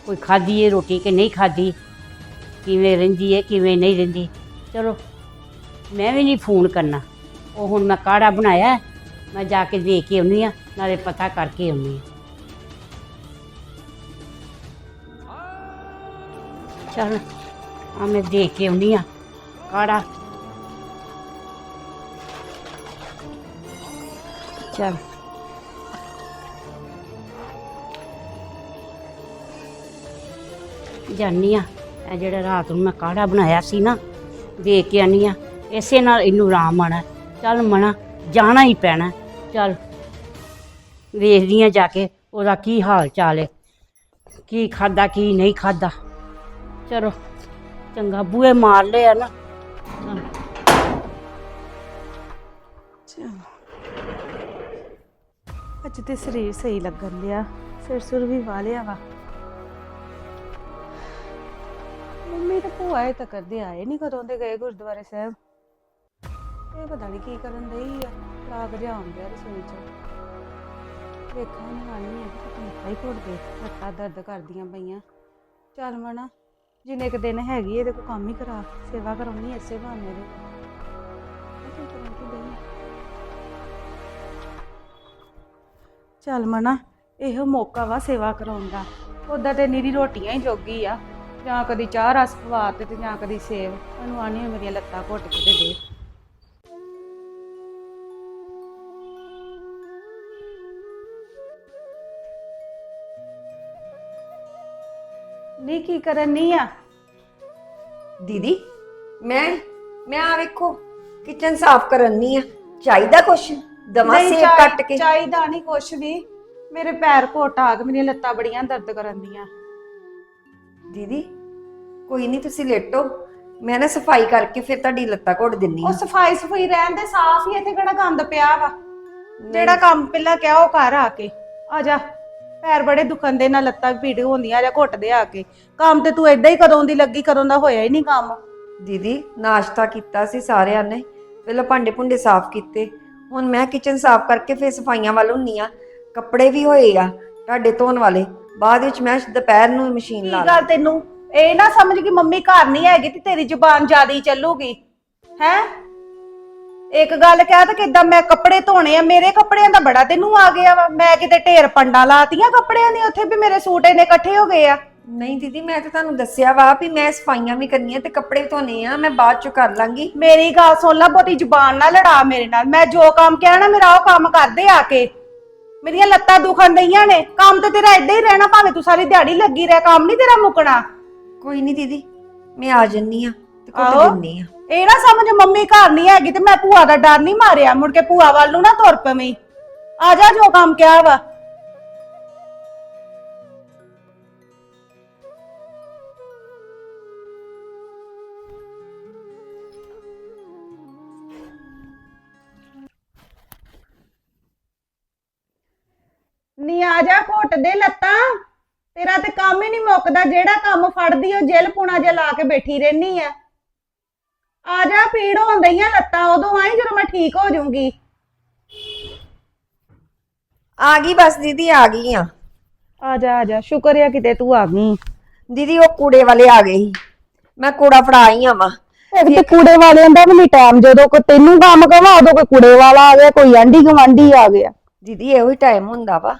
[SPEAKER 5] ਕੋਈ ਖਾਧੀ ਹੈ ਰੋਟੀ ਕਿ ਨਹੀਂ ਖਾਧੀ? ਕਿਵੇਂ ਰਹਿੰਦੀ ਹੈ ਕਿਵੇਂ ਨਹੀਂ ਰਹਿੰਦੀ? ਚਲੋ ਮੈਂ ਵੀ ਨਹੀਂ ਫੋਨ ਕਰਨਾ। ਉਹ ਹੁਣ ਮੈਂ ਕਾੜਾ ਬਣਾਇਆ ਹੈ, ਮੈਂ ਜਾ ਕੇ ਦੇਖ ਕੇ ਆਉਣੀ ਆ ਨਾਲੇ ਪਤਾ ਕਰਕੇ ਆਉਣੀ ਆ। ਚਲ ਆ ਮੈਂ ਦੇਖ ਕੇ ਆਉਣੀ ਆ ਕਾੜਾ ਚਲ ਜਾਨੀ ਆ। ਇਹ ਜਿਹੜਾ ਰਾਤ ਨੂੰ ਮੈਂ ਕਾੜਾ ਬਣਾਇਆ ਸੀ ਨਾ ਦੇਖ ਕੇ ਆਨੀ ਆ। ਇਸੇ ਨਾਲ ਇਹਨੂੰ ਆਰਾਮ ਆਣਾ ਚੱਲ ਮਣਾ ਜਾਣਾ ਹੀ ਪੈਣਾ। ਚੱਲ ਵੇਖਦੀ ਆ ਜਾ ਕੇ ਉਹਦਾ ਕੀ ਹਾਲ ਚਾਲ ਹੈ ਕੀ ਖਾਦਾ ਕੀ ਨਹੀਂ ਖਾਦਾ ਚਲੋ, ਚੰਗਾ ਬੂਏ ਮਾਰ ਲਿਆ ਨਾ।
[SPEAKER 3] ਅੱਜ ਤੇ ਸਰੀਰ ਸਹੀ ਲੱਗਣ ਲਿਆ ਸਿਰ ਸੁਰ ਵੀ ਵਾਲਿਆ ਵਾ। ਮੰਮੀ ਤੇ ਭੂਆ ਇਹ ਤੱਕ ਦੇ ਆਏ ਨਹੀਂ ਕਦੋਂ ਦੇ ਗਏ ਗੁਰਦੁਆਰੇ ਸਾਹਿਬ। ਇਹ ਪਤਾ ਨਹੀਂ ਕੀ ਕਰਨ ਦਈ ਆ। ਲਾਗ ਜਿਹਾ ਆਉਂਦਿਆ ਰਸੋਈ ਚ। ਵੇਖਾਂ ਨਹੀਂ ਆਣੀ ਹੈ ਕਿ ਮਿੱਠਾ ਹੀ ਘੁੱਟ ਦੇ ਲੱਤਾਂ ਦਰਦ ਕਰਦੀਆਂ ਪਈਆਂ। ਚੱਲ ਮਣਾ ਜਿੰਨੇ ਕੁ ਦਿਨ ਹੈਗੀ ਇਹਦੇ ਕੋ ਕੰਮ ਹੀ ਕਰਾ। ਸੇਵਾ ਕਰਾਉਣੀ ਐਸੇ ਬਹਾਨੇ ਦੇ। ਚੱਲ ਮਨਾ, ਇਹੋ ਮੌਕਾ ਵਾ ਸੇਵਾ ਕਰਾਉਣ ਦਾ। ਉਦਾਂ ਤੇ ਨੀਰੀ ਰੋਟੀਆਂ ਹੀ ਜੋਗੀ ਆ। ਜਾਂ ਕਦੀ ਚਾਹ ਰਸ ਪਵਾ ਤੇ ਤੇ ਜਾਂ ਕਦੀ ਸੇਵ ਮੈਨੂੰ ਆਣੀ ਮੇਰੀਆਂ ਲੱਤਾਂ ਘੁੱਟ ਕੇ ਤੇ ਦੇ। ਨਹੀਂ ਕੀ ਕਰਨ ਨਹੀਂ ਆ?
[SPEAKER 1] ਦੀਦੀ, ਮੈਂ ਮੈਂ ਆ ਵੇਖੋ, ਕਿਚਨ ਸਾਫ਼ ਕਰਨੀ ਆ। ਚਾਹੀਦਾ ਕੁਛ? ਦਮਾ
[SPEAKER 3] ਨਹੀਂ
[SPEAKER 1] ਸੇਬ
[SPEAKER 3] ਚਾਹੀ-
[SPEAKER 1] ਕੱਟ ਕੇ।
[SPEAKER 3] ਚਾਹੀਦਾ ਨਹੀਂ ਕੁਛ ਵੀ। ਮੇਰੇ ਪੈਰ ਘੋਟ ਆ ਮੇਰੀਆਂ ਲੱਤਾਂ ਬੜੀਆਂ ਦਰਦ ਕਰਨ ਦੀਆਂ।
[SPEAKER 1] ਦੀਦੀ ਕੋਈ ਨਹੀਂ ਤੁਸੀਂ ਲੇਟੋ। ਮੈਂ ਨਾ ਸਫ਼ਾਈ ਕਰਕੇ ਫਿਰ ਤੁਹਾਡੀ ਲੱਤਾਂ ਘੋਟ ਦਿੰਨੀ
[SPEAKER 3] ਉਹ ਸਫ਼ਾਈ ਸਫ਼ਾਈ ਰਹਿਣ ਦੇ ਸਾਫ਼ ਹੀ ਇੱਥੇ ਕਿਹੜਾ ਗੰਦ ਪਿਆ ਵਾ? ਜਿਹੜਾ ਕੰਮ ਪਹਿਲਾਂ ਕਿਹਾ ਉਹ ਕਰ ਆ ਕੇ। ਆ ਜਾ ਪੈਰ ਬੜੇ ਦੁਖਣ ਦੇ ਨਾਲ ਲੱਤਾਂ ਵੀ ਪੀੜ ਹੁੰਦੀਆਂ ਜਾ ਘੁੱਟਦੇ ਆ ਕੇ। ਕੰਮ ਤੇ ਤੂੰ ਏਦਾਂ ਹੀ ਕਦੋਂ ਦੀ ਲੱਗੀ ਕਦੋਂ ਦਾ ਹੋਇਆ ਹੀ ਨਹੀਂ ਕੰਮ।
[SPEAKER 1] ਦੀਦੀ ਨਾਸ਼ਤਾ ਕੀਤਾ ਸੀ ਸਾਰਿਆਂ ਨੇ। ਪਹਿਲਾਂ ਭਾਂਡੇ ਭੁੰਡੇ ਸਾਫ਼ ਕੀਤੇ। ਹੁਣ ਮੈਂ ਕਿਚਨ ਸਾਫ਼ ਕਰਕੇ ਫਿਰ ਸਫਾਈਆਂ ਵੱਲ ਹੁੰਨੀ ਆ। ਕੱਪੜੇ ਵੀ ਹੋਏ ਆ ਤੁਹਾਡੇ ਧੋਣ ਵਾਲੇ। ਬਾਅਦ ਵਿੱਚ ਮੈਂ ਦੁਪਹਿਰ ਨੂੰ ਮਸ਼ੀਨ
[SPEAKER 3] ਕੀ
[SPEAKER 1] ਲਾ
[SPEAKER 3] ਗੱਲ ਤੈਨੂੰ? ਇਹ ਨਾ ਸਮਝ ਕਿ ਮੰਮੀ ਘਰ ਨਹੀਂ ਹੈਗੀ ਤੇ ਤੇਰੀ ਜ਼ੁਬਾਨ ਜ਼ਿਆਦਾ ਹੀ ਚੱਲੂਗੀ। ਹੈ? ਇੱਕ ਗੱਲ ਕਹਿ ਤਾਂ ਕਿਦਾਂ ਮੈਂ ਕੱਪੜੇ ਧੋਣੇ ਆ ਮੇਰੇ ਕੱਪੜਿਆਂ ਦਾ ਬੜਾ ਤੈਨੂੰ ਆ ਗਿਆ ਵਾ। ਮੈਂ ਕਿਤੇ ਢੇਰ ਪੰਡਾ ਲਾਤੀਆਂ ਕੱਪੜਿਆਂ ਦੀ ਉੱਥੇ ਵੀ ਮੇਰੇ ਸੂਟ ਇਹਨੇ ਇਕੱਠੇ ਹੋ ਗਏ ਆ।
[SPEAKER 1] ਨਹੀਂ ਦੀਦੀ ਮੈਂ ਤਾਂ ਤੁਹਾਨੂੰ ਦੱਸਿਆ ਵਾ ਵੀ ਮੈਂ ਸਫਾਈਆਂ ਵੀ ਕਰਨੀਆਂ ਤੇ ਕੱਪੜੇ ਧੋਣੇ ਆ ਮੈਂ ਬਾਅਦ ਚ ਕਰ ਲਾਂਗੀ।
[SPEAKER 3] ਮੇਰੀ ਗੱਲ ਸੁਣ ਲੈ ਬਹੁਤੀ ਜ਼ੁਬਾਨ ਨਾ ਲੜਾ ਮੇਰੇ ਨਾਲ। ਮੈਂ ਜੋ ਕੰਮ ਕਿਹਾ ਨਾ ਮੇਰਾ ਉਹ ਕੰਮ ਕਰਦੇ ਆ ਕੇ। ਮੇਰੀਆਂ ਲੱਤਾਂ ਦੁਖਣ ਦਈਆਂ ਨੇ। ਕੰਮ ਤੇ ਤੇਰਾ ਏਦਾਂ ਹੀ ਰਹਿਣਾ ਭਾਵੇਂ ਤੂੰ ਸਾਰੀ ਦਿਹਾੜੀ ਲੱਗੀ ਰਹਿ ਕੰਮ ਨਹੀਂ ਤੇਰਾ ਮੁੱਕਣਾ।
[SPEAKER 1] ਕੋਈ ਨਹੀਂ ਦੀਦੀ ਮੈਂ ਆ ਜੰਨੀ ਆ ਤੇ ਕੁੱਟ
[SPEAKER 3] ਆਹੋ।
[SPEAKER 1] ਦਿੰਨੀ ਆ।
[SPEAKER 3] ਇਹ ਨਾ ਸਮਝ ਮੰਮੀ ਘਰ ਨਹੀਂ ਹੈਗੀ ਤੇ ਮੈਂ ਭੂਆ ਦਾ ਡਰ ਨਹੀਂ ਮਾਰਿਆ। ਮੁੜ ਕੇ ਭੂਆ ਵੱਲ ਨੂੰ ਨਾ ਤੁਰ ਪਵੇਂ। ਆ ਜਾ ਜੋ ਕੰਮ ਕਿਹਾ ਵਾ। ਨੀ ਆ ਜਾ ਘੁੱਟ ਦੇ ਲੱਤਾਂ। ਤੇਰਾ ਤੇ ਕੰਮ ਹੀ ਨਹੀਂ ਮੁੱਕਦਾ ਜਿਹੜਾ ਕੰਮ ਫੜਦੀ ਉਹ ਜਿਲ ਪੁਣਾ ਜਿਹਾ ਲਾ ਕੇ ਬੈਠੀ ਰਹਿਨੀ ਆ। ਆ ਜਾ ਪੀੜ ਹੁੰਦੀਆਂ ਲੱਤਾਂ ਉਦੋਂ ਆਈ ਜਦੋਂ ਮੈਂ ਠੀਕ ਹੋ ਜਾਊਂਗੀ।
[SPEAKER 1] ਆ ਗਈ ਬਸ ਦੀਦੀ ਆ ਗਈ ਆ।
[SPEAKER 3] ਆ ਜਾ ਆ ਜਾ ਸ਼ੁਕਰ ਆ ਕਿਤੇ ਤੂੰ ਆ ਗਈ।
[SPEAKER 1] ਦੀਦੀ ਉਹ ਕੂੜੇ ਵਾਲੇ ਆ ਗਏ ਸੀ। ਮੈਂ ਕੂੜਾ ਫੜਾ ਆਈ ਆ ਵਾ।
[SPEAKER 3] ਤੇ ਕੂੜੇ ਵਾਲਿਆਂ ਦਾ ਵੀ ਨਹੀਂ ਟਾਈਮ ਜਦੋਂ ਕੋਈ ਤੈਨੂੰ ਕੰਮ ਕਵਾ ਉਦੋਂ ਕੋਈ ਕੂੜੇ ਵਾਲਾ ਆ ਗਿਆ ਕੋਈ ਆਂਢੀ ਗਵਾਂਢੀ ਆ ਗਿਆ।
[SPEAKER 1] ਦੀਦੀ ਇਹੋ ਹੀ ਟਾਈਮ ਹੁੰਦਾ ਵਾ।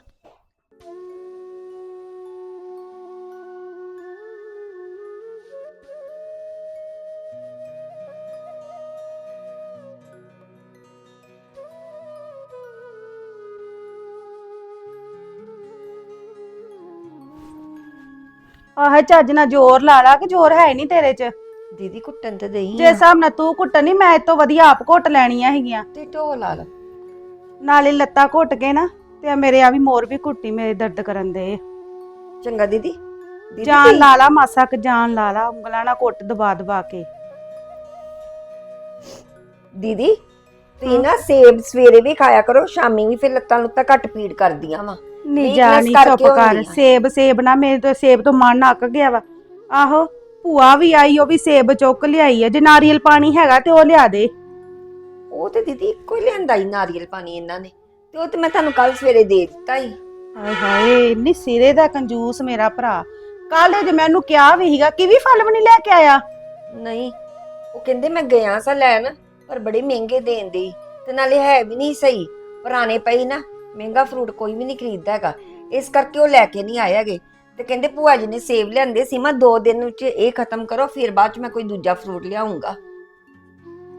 [SPEAKER 3] ਆਹ ਚੱਜ ਨਾਲ ਜ਼ੋਰ ਲਾ ਲਾ ਕਿ ਜ਼ੋਰ ਹੈ ਨਹੀਂ ਤੇਰੇ 'ਚ।
[SPEAKER 1] ਦੀਦੀ ਕੁੱਟਣ ਤੇ ਦੇਈ
[SPEAKER 3] ਜੇ ਹਿਸਾਬ ਨਾਲ ਤੂੰ ਘੁੱਟ ਨਹੀਂ ਮੈਂ ਇਹ ਤੋਂ ਵਧੀਆ ਆਪ ਘੁੱਟ ਲੈਣੀਆਂ ਹੈਗੀਆਂ।
[SPEAKER 1] ਤੇ ਢੋ ਲਾ ਲਾ।
[SPEAKER 3] ਨਾਲੇ ਲੱਤਾਂ ਘੁੱਟ ਕੇ ਨਾ ਤੇ ਆਹ ਮੇਰੇ ਆ ਵੀ ਮੋਰ ਵੀ ਘੁੱਟੀ ਮੇਰੇ ਦਰਦ ਕਰਨ ਦੇ।
[SPEAKER 1] ਚੰਗਾ ਦੀਦੀ। ਦੀਦੀ
[SPEAKER 3] ਜਾਨ ਲਾ ਲਾ ਮਾਸਾ ਕ ਜਾਨ ਲਾ ਲਾ ਉਂਗਲਾਂ ਨਾਲ ਘੁੱਟ ਦਬਾ ਦਬਾ ਕੇ।
[SPEAKER 1] ਦੀਦੀ ਤੇ ਨਾ ਸੇਬ ਸਵੇਰੇ ਵੀ ਖਾਇਆ ਕਰੋ ਸ਼ਾਮੀ ਵੀ ਫਿਰ ਲੱਤਾਂ ਲੁੱਤਾਂ ਘੱਟ ਪੀੜ ਕਰਦੀਆਂ ਵਾ।
[SPEAKER 3] ਨਹੀਂ ਜਾ ਨਹੀਂ ਚੁੱਪ ਕਰ
[SPEAKER 1] ਆ।
[SPEAKER 3] ਸੇਬ ਸੇਬ ਨਾ ਮੇਰੇ ਤੋਂ ਸੇਬ ਤੋਂ ਮਨ ਅੱਕ ਗਿਆ ਵਾ। ਆਹੋ ਭੂਆ ਵੀ ਆਈ ਉਹ ਵੀ ਸੇਬ ਚੁੱਕ ਲਿਆਈ ਹੈ ਜੇ ਨਾਰੀਅਲ ਪਾਣੀ ਹੈਗਾ ਤੇ ਉਹ ਲਿਆ ਦੇ।
[SPEAKER 1] ਉਹ ਤੇ ਦੀਦੀ ਇੱਕੋ ਹੀ ਲਿਆਂਦਾ ਹੀ ਨਾਰੀਅਲ ਪਾਣੀ ਇਹਨਾਂ ਨੇ। ਤੇ ਉਹ ਤੇ ਮੈਂ ਤੁਹਾਨੂੰ ਕੱਲ ਸਵੇਰੇ ਦੇ ਦਿੱਤਾ ਹੀ
[SPEAKER 3] ਹਾਏ ਹਾਏ ਇੰਨੀ ਸਿਰੇ ਦਾ ਕੰਜੂਸ ਮੇਰਾ ਭਰਾ। ਕੱਲ ਜੇ ਮੈਨੂੰ ਕਿਹਾ ਵੀ ਸੀਗਾ ਕਿ ਵੀ ਫਲ ਵੀ ਨਹੀਂ ਲੈ ਕੇ ਆਇਆ?
[SPEAKER 1] ਨਹੀਂ ਉਹ ਕਹਿੰਦੇ ਮੈਂ ਗਿਆ ਸਾਂ ਲੈਣ ਪਰ ਬੜੇ ਮਹਿੰਗੇ ਦੇਣ ਦੀ ਤੇ ਨਾਲੇ ਹੈ ਵੀ ਨਹੀਂ ਸਹੀ ਪੁਰਾਣੇ ਪਈ ਨਾ। ਮਹਿੰਗਾ ਫਰੂਟ ਕੋਈ ਵੀ ਨਹੀਂ ਖਰੀਦਦਾ ਹੈਗਾ। ਇਸ ਕਰਕੇ ਉਹ ਲੈ ਕੇ ਨਹੀਂ ਆਏ ਹੈਗੇ। ਤੇ ਕਹਿੰਦੇ ਭੂਆ ਜੀ ਨੇ ਸੇਬ ਲਿਆਂਦੇ ਸੀ, ਮੈਂ ਦਿਨ ਵਿੱਚ ਇਹ ਖਤਮ ਕਰੋ, ਫਿਰ ਬਾਅਦ ਚ ਮੈਂ ਕੋਈ ਦੂਜਾ ਫਰੂਟ ਲਿਆਉਂਗਾ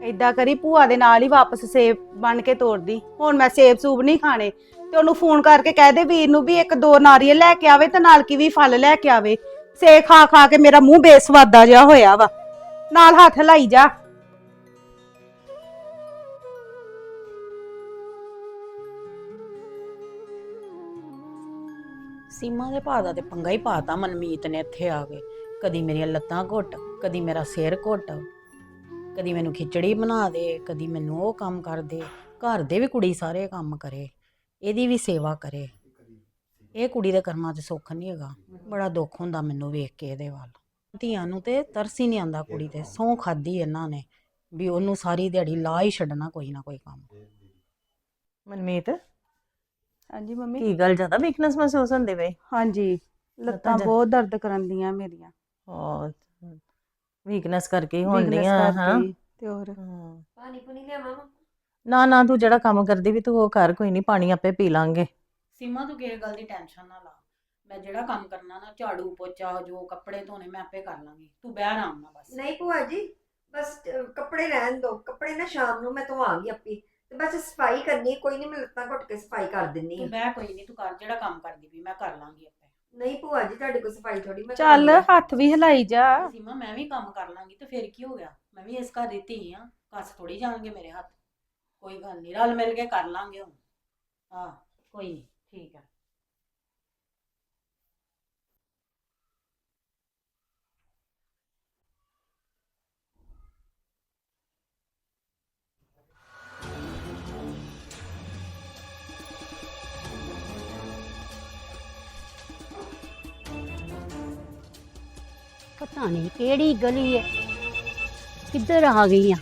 [SPEAKER 3] ਏਦਾਂ ਕਰੀ ਭੂਆ ਦੇ ਨਾਲ ਹੀ ਵਾਪਸ ਸੇਬ ਬਣ ਕੇ ਤੋਰਦੀ। ਹੁਣ ਮੈਂ ਸੇਬ ਸੂਬ ਨਹੀਂ ਖਾਣੇ। ਤੇ ਉਹਨੂੰ ਫੋਨ ਕਰਕੇ ਕਹਿ ਦੇ ਵੀਰ ਨੂੰ ਵੀ ਇੱਕ ਦੋ ਨਾਰੀਅਲ ਲੈ ਕੇ ਆਵੇ ਤੇ ਨਾਲ ਕੀ ਵੀ ਫਲ ਲੈ ਕੇ ਆਵੇ। ਸੇ ਖਾ ਖਾ ਕੇ ਮੇਰਾ ਮੂੰਹ ਬੇਸਵਾਦਾ ਜਿਹਾ ਹੋਇਆ ਵਾ। ਨਾਲ ਹੱਥ ਲਾਈ ਜਾ।
[SPEAKER 2] ਸੀਮਾ ਦੇ ਭਾ ਦਾ ਤੇ ਪੰਗਾ ਹੀ ਪਾਤਾ ਮਨਮੀਤ ਨੇ ਇੱਥੇ ਆ ਕੇ। ਕਦੀ ਮੇਰੀਆਂ ਲੱਤਾਂ ਘੁੱਟ, ਕਦੀ ਮੇਰਾ ਸਿਰ ਘੁੱਟ। ਕਦੀ ਮੈਨੂੰ ਖਿਚੜੀ ਬਣਾ ਦੇ, ਕਦੀ ਮੈਨੂੰ ਉਹ ਕੰਮ ਕਰ ਦੇ। ਘਰ ਦੇ ਵੀ ਕੁੜੀ ਸਾਰੇ ਕੰਮ ਕਰੇ, ਇਹਦੀ ਵੀ ਸੇਵਾ ਕਰੇ। ਇਹ ਕੁੜੀ ਦੇ ਕਰਮਾਂ 'ਚ ਸੁੱਖ ਨਹੀਂ ਹੈਗਾ। ਬੜਾ ਦੁੱਖ ਹੁੰਦਾ ਮੈਨੂੰ ਵੇਖ ਕੇ ਇਹਦੇ ਵੱਲ। ਧੀਆਂ ਨੂੰ ਤੇ ਤਰਸ ਹੀ ਨਹੀਂ ਆਂਦਾ ਕੁੜੀ ਤੇ। ਸਹੁੰ ਖਾਦੀ ਇਹਨਾਂ ਨੇ ਵੀ ਉਹਨੂੰ ਸਾਰੀ ਦਿਹਾੜੀ ਲਾ ਹੀ ਛੱਡਣਾ ਕੋਈ ਨਾ ਕੋਈ ਕੰਮ।
[SPEAKER 4] ਮਨਮੀਤ?
[SPEAKER 3] ਹਾਂਜੀ ਮੰਮੀ।
[SPEAKER 4] ਕੀ ਗੱਲ ਜ਼ਿਆਦਾ ਵੀਕਨੈਸ ਮਹਿਸੂਸ ਹੁੰਦੀ ਵੇ
[SPEAKER 3] ਹਾਂਜੀ ਲੱਤਾਂ ਬਹੁਤ ਦਰਦ ਕਰਨ ਦੀਆਂ ਮੇਰੀਆਂ।
[SPEAKER 4] ਹੋਰ ਵੀਕਨੈਸ ਕਰਕੇ ਹੀ ਹੋਣ
[SPEAKER 3] Weakness
[SPEAKER 4] ਡੀਆਂ ਹਾਂ।
[SPEAKER 3] ਕਰਕੇ ਹੀ ਤੇ ਹੋਰ?
[SPEAKER 4] ਹਾਂ।
[SPEAKER 1] ਪਾਣੀ ਪੁਣੀ ਲਿਆਵਾਂ
[SPEAKER 4] ਨਾ ਨਾ ਤੂੰ ਜਿਹੜਾ ਕੰਮ ਕਰਦੀ ਵੀ ਤੂੰ ਉਹ ਕਰ ਕੋਈ ਨਹੀਂ ਪਾਣੀ ਆਪੇ ਪੀ ਲਾਂਗੇ।
[SPEAKER 2] ਸੀਮਾ ਤੂੰ ਕਿਸੇ ਗੱਲ ਦੀ ਟੈਨਸ਼ਨ ਨਾ ਲਾ। ਮੈਂ ਜਿਹੜਾ ਕੰਮ ਕਰਨਾ ਨਾ ਝਾੜੂ ਪੋਚਾ ਜੋ ਕੱਪੜੇ ਧੋਣੇ ਮੈਂ ਆਪੇ ਕਰ ਲਾਂਗੀ। ਤੂੰ ਬਹਿ ਆਰਾਮ ਨਾਲ ਬਸ।
[SPEAKER 1] ਨਹੀਂ ਭੂਆ ਜੀ ਬਸ ਕੱਪੜੇ ਰਹਿਣ ਦੋ। ਕੱਪੜੇ ਨਾ ਸ਼ਾਮ ਨੂੰ ਮੈਂ ਧਵਾਂਗੀ ਆਪੇ। ਤੇ ਬਸ ਸਫ਼ਾਈ ਕਰਨੀ ਕੋਈ ਨਹੀਂ ਮੈਂ ਲੱਤਾਂ ਘੁੱਟ ਕੇ ਸਫ਼ਾਈ ਕਰ ਦਿੰਨੀ
[SPEAKER 2] ਤੂੰ
[SPEAKER 1] ਆ।
[SPEAKER 2] ਬਹਿ ਕੋਈ ਨਹੀਂ ਤੂੰ ਕਰ ਜਿਹੜਾ ਕੰਮ ਕਰਦੀ ਵੀ ਮੈਂ ਕਰ ਲਾਂਗੀ ਆਪੇ।
[SPEAKER 1] ਨਹੀਂ ਭੂਆ ਜੀ ਤੁਹਾਡੇ ਕੋਲ ਸਫ਼ਾਈ ਥੋੜੀ ਮੈਂ
[SPEAKER 3] ਚੱਲ
[SPEAKER 1] ਕਰਨੀ ਆ।
[SPEAKER 3] ਹੱਥ ਵੀ ਹਿਲਾਈ ਜਾ।
[SPEAKER 2] ਸੀਮਾ ਮੈਂ ਵੀ ਕੰਮ ਕਰ ਲਾਂਗੀ ਤੇ ਫਿਰ ਕੀ ਹੋ ਗਿਆ? ਮੈਂ ਵੀ ਇਸ ਘਰ ਦੀ ਧੀ ਆ ਕੱਸ ਥੋੜੀ ਜਾਣਗੇ ਮੇਰੇ ਹੱਥ। ਕੋਈ ਗੱਲ ਨਹੀਂ ਰਲ ਮਿਲ ਕੇ ਕਰ ਲਾਂਗੇ ਹੁਣ। ਹਾਂ ਕੋਈ ਨਹੀਂ ਠੀਕ ਹੈ
[SPEAKER 5] ਪਤਾ ਨਹੀਂ ਕਿਹੜੀ ਗਲੀ ਹੈ ਕਿੱਧਰ ਆ ਗਈ ਆ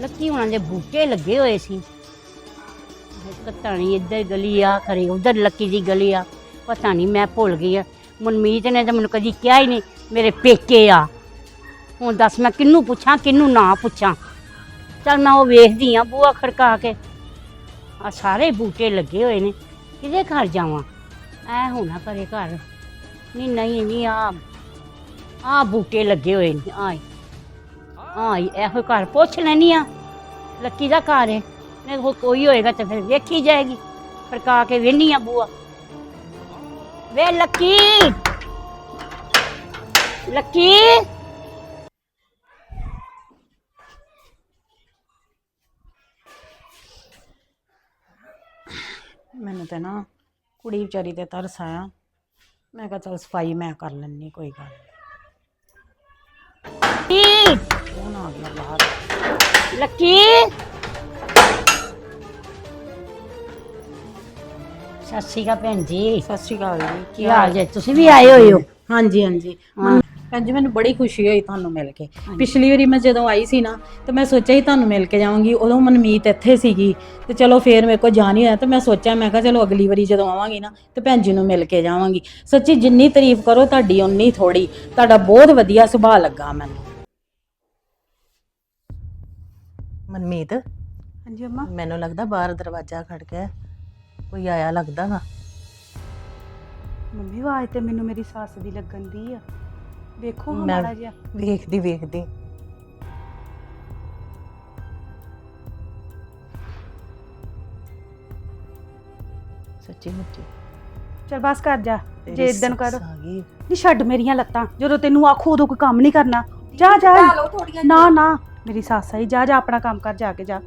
[SPEAKER 5] ਲੱਕੀ ਹੁਣਾਂ ਦੇ ਬੂਟੇ ਲੱਗੇ ਹੋਏ ਸੀ। ਪਤਾ ਨਹੀਂ ਇੱਧਰ ਗਲੀ ਆ, ਖਰੇ ਉਧਰ ਲੱਕੀ ਦੀ ਗਲੀ ਆ, ਪਤਾ ਨਹੀਂ ਮੈਂ ਭੁੱਲ ਗਈ ਆ। ਮਨਮੀਤ ਨੇ ਤਾਂ ਮੈਨੂੰ ਕਦੀ ਕਿਹਾ ਹੀ ਨਹੀਂ, ਮੇਰੇ ਪੇਕੇ ਆ। ਹੁਣ ਦੱਸ ਮੈਂ ਕਿਹਨੂੰ ਪੁੱਛਾਂ, ਕਿਹਨੂੰ ਨਾ ਪੁੱਛਾਂ। ਚੱਲ ਮੈਂ ਉਹ ਵੇਖਦੀ ਆ ਬੂਆ ਖੜਕਾ ਕੇ। ਆ ਸਾਰੇ ਬੂਟੇ ਲੱਗੇ ਹੋਏ ਨੇ, ਕਿਹਦੇ ਘਰ ਜਾਵਾਂ? ਐ ਹੋਣਾ ਕਰੇ ਘਰ। ਨਹੀਂ ਨਹੀਂ ਨਹੀਂ ਆ ਆ ਬੂਟੇ ਲੱਗੇ ਹੋਏ ਨੇ ਆਈ ਆਈ ਇਹੋ ਘਰ ਪੁੱਛ ਲੈਣੀ ਆ। ਲੱਕੀ ਦਾ ਘਰ ਹੈ। ਨਹੀਂ ਉਹ ਕੋਈ ਹੋਏਗਾ ਤਾਂ ਫਿਰ ਵੇਖੀ ਜਾਏਗੀ। ਫੜਕਾ ਕੇ ਵੇਹਨੀ ਆ ਬੂਆ। ਵੇ ਲੱਕੀ! ਲੱਕੀ!
[SPEAKER 2] ਮੈਨੂੰ ਤੇ ਨਾ ਕੁੜੀ ਵਿਚਾਰੀ ਤੇ ਤਰਸ ਆਇਆ। ਮੈਂ ਕਿਹਾ ਚਲ ਸਫ਼ਾਈ ਮੈਂ ਕਰ ਲੈਣੀ ਕੋਈ ਗੱਲ ਨੀ।
[SPEAKER 5] ਲੱਕੀ।
[SPEAKER 2] ਕੌਣ ਆ ਗਿਆ ਬਾਹਰ
[SPEAKER 5] ਲੱਕੀ। ਸਤਿ ਸ਼੍ਰੀ ਅਕਾਲ ਭੈਣ ਜੀ।
[SPEAKER 2] ਸਤਿ ਸ਼੍ਰੀ ਅਕਾਲ ਜੀ।
[SPEAKER 5] ਕੀ ਹਾਲ ਜੇ? ਤੁਸੀਂ ਵੀ ਆਏ ਹੋਏ ਹੋ?
[SPEAKER 2] ਹਾਂਜੀ ਹਾਂਜੀ। ਭੈਣ ਜੀ ਮੈਨੂੰ ਬੜੀ ਖੁਸ਼ੀ ਹੋਈ ਤੁਹਾਨੂੰ ਮਿਲ ਕੇ। ਪਿਛਲੀ ਵਾਰੀ ਮੈਂ ਜਦੋਂ ਆਈ ਸੀ ਨਾ ਤੇ ਮੈਂ ਸੋਚਿਆ ਸੀ ਤੁਹਾਨੂੰ ਮਿਲ ਕੇ ਜਾਵਾਂਗੀ ਉਦੋਂ ਮਨਮੀਤ ਇੱਥੇ ਸੀਗੀ ਤੇ ਚਲੋ ਫੇਰ ਮੇਰੇ ਕੋਲ ਜਾ ਨਹੀਂ ਹੋਇਆ ਤੇ ਮੈਂ ਸੋਚਿਆ ਮੈਂ ਕਿਹਾ ਚਲੋ ਅਗਲੀ ਵਾਰੀ ਜਦੋਂ ਆਵਾਂਗੀ ਨਾ ਤੇ ਭੈਣ ਜੀ ਨੂੰ ਮਿਲ ਕੇ ਜਾਵਾਂਗੀ। ਸੱਚੀ ਜਿੰਨੀ ਤਾਰੀਫ ਕਰੋ ਤੁਹਾਡੀ ਉਨੀ ਥੋੜੀ ਤੁਹਾਡਾ ਬਹੁਤ ਵਧੀਆ ਸੁਭਾਅ ਲੱਗਾ ਮੈਨੂੰ।
[SPEAKER 4] ਮਨਮੀਤ?
[SPEAKER 3] ਹਾਂਜੀ ਅੰਮਾ?
[SPEAKER 4] ਮੈਨੂੰ ਲੱਗਦਾ ਬਾਹਰ ਦਰਵਾਜ਼ਾ ਖੜਕਾ ਹੈ। ਕੋਈ ਆਇਆ ਲੱਗਦਾ ਵਾ?
[SPEAKER 3] ਮੰਮੀ ਆਵਾਜ਼ ਤੇ ਮੈਨੂੰ ਮੇਰੀ ਸੱਸ ਦੀ ਲੱਗਣ ਦੀ ਆ। ਵੇਖੋ ਹਾਂ
[SPEAKER 4] ਮੈਂ-
[SPEAKER 3] ਮਾੜਾ ਜਿਹਾ।
[SPEAKER 4] ਵੇਖਦੀ ਵੇਖਦੀ। ਸੱਚੀ ਮੁੱਚੀ।
[SPEAKER 3] ਚਲ ਬਸ ਕਰ ਜਾ
[SPEAKER 4] ਤੇਰੀ
[SPEAKER 3] ਜੇ ਇਦਾਂ ਕਰ।
[SPEAKER 4] ਸੱਸ ਆ ਗਈ।
[SPEAKER 3] ਨਹੀਂ ਛੱਡ ਮੇਰੀਆਂ ਲੱਤਾਂ ਜਦੋਂ ਤੈਨੂੰ ਆਖੋ ਉਦੋਂ ਕੋਈ ਕੰਮ ਨਹੀਂ ਕਰਨਾ। ਜਾ ਜਾ।
[SPEAKER 1] ਢਾ ਲਓ ਥੋੜੀਆਂ
[SPEAKER 3] ਨਾ ਨਾ ਮੇਰੀ ਸੱਸ ਆਈ ਜਾ ਜਾ ਆਪਣਾ ਕੰਮ ਕਰ ਜਾ ਕੇ ਜਾ।